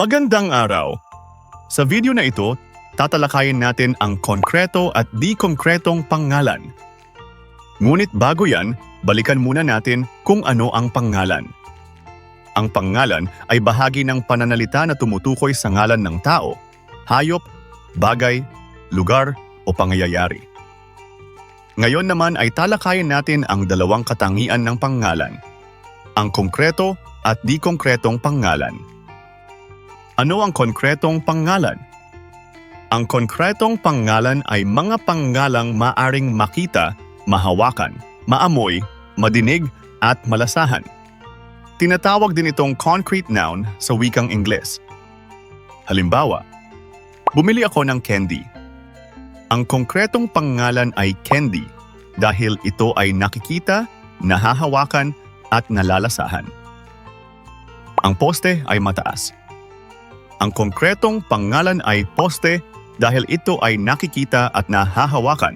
Magandang araw! Sa video na ito, tatalakayin natin ang konkreto at di konkretong pangalan. Ngunit bago yan, balikan muna natin kung ano ang pangalan. Ang pangalan ay bahagi ng pananalita na tumutukoy sa ngalan ng tao, hayop, bagay, lugar o pangyayari. Ngayon naman ay talakayin natin ang dalawang katangian ng pangalan, ang konkreto at di konkretong pangalan. Ano ang konkretong pangalan? Ang konkretong pangalan ay mga pangalang maaring makita, mahawakan, maamoy, madinig at malasahan. Tinatawag din itong concrete noun sa wikang Ingles. Halimbawa, bumili ako ng candy. Ang konkretong pangalan ay candy dahil ito ay nakikita, nahahawakan at nalalasahan. Ang poste ay mataas. Ang konkretong pangalan ay poste dahil ito ay nakikita at nahahawakan.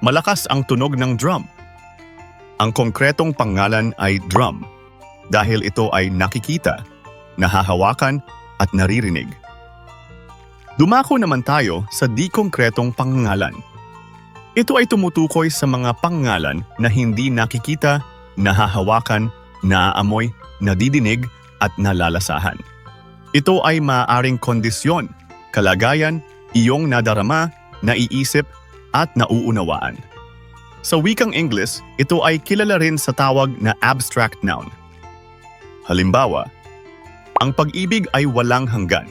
Malakas ang tunog ng drum. Ang konkretong pangalan ay drum dahil ito ay nakikita, nahahawakan at naririnig. Dumako naman tayo sa di konkretong pangalan. Ito ay tumutukoy sa mga pangalan na hindi nakikita, nahahawakan, naaamoy, nadidinig at nalalasahan. Ito ay maaaring kondisyon, kalagayan, iyong nadarama, naiisip at nauunawaan. Sa wikang English, ito ay kilala rin sa tawag na abstract noun. Halimbawa, ang pag-ibig ay walang hanggan.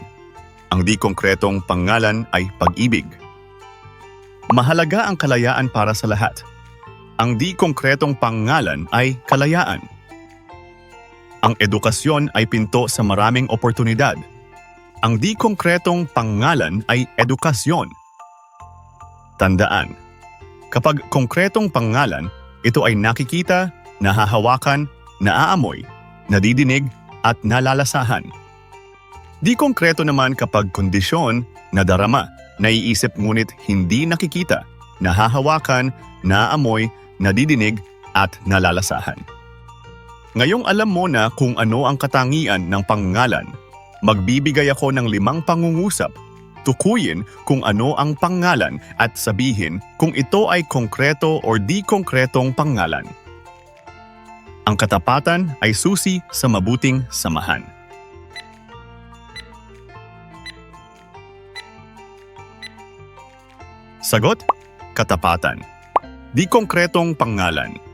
Ang di konkretong pangalan ay pag-ibig. Mahalaga ang kalayaan para sa lahat. Ang di konkretong pangalan ay kalayaan. Ang edukasyon ay pinto sa maraming oportunidad. Ang di konkretong pangalan ay edukasyon. Tandaan, kapag konkretong pangalan, ito ay nakikita, nahahawakan, naaamoy, nadidinig at nalalasahan. Di konkreto naman kapag kondisyon, nadarama, naiisip ngunit hindi nakikita, nahahawakan, naaamoy, nadidinig at nalalasahan. Ngayong alam mo na kung ano ang katangian ng pangalan, magbibigay ako ng limang pangungusap. Tukuyin kung ano ang pangalan at sabihin kung ito ay konkreto o di konkretong pangalan. Ang katapatan ay susi sa mabuting samahan. Sagot? Katapatan. Di konkretong pangalan.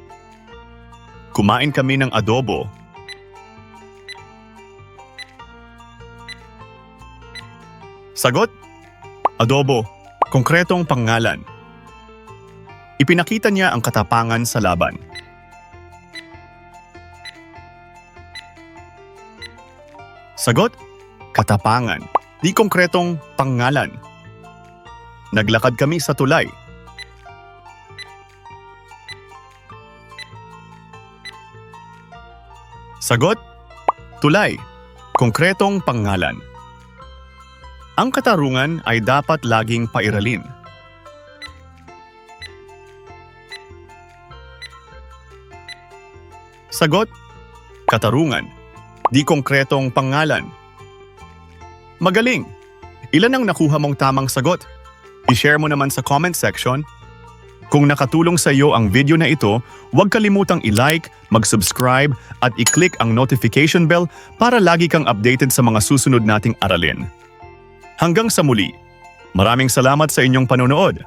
Kumain kami ng adobo. Sagot? Adobo. Konkretong pangalan. Ipinakita niya ang katapangan sa laban. Sagot? Katapangan. Di konkretong pangalan. Naglakad kami sa tulay. Sagot? Tulay. Konkretong pangalan. Ang katarungan ay dapat laging pairalin. Sagot? Katarungan. Di konkretong pangalan. Magaling! Ilan ang nakuha mong tamang sagot? I-share mo naman sa comment section. Kung nakatulong sa iyo ang video na ito, huwag kalimutang i-like, mag-subscribe at i-click ang notification bell para lagi kang updated sa mga susunod nating aralin. Hanggang sa muli, maraming salamat sa inyong panonood.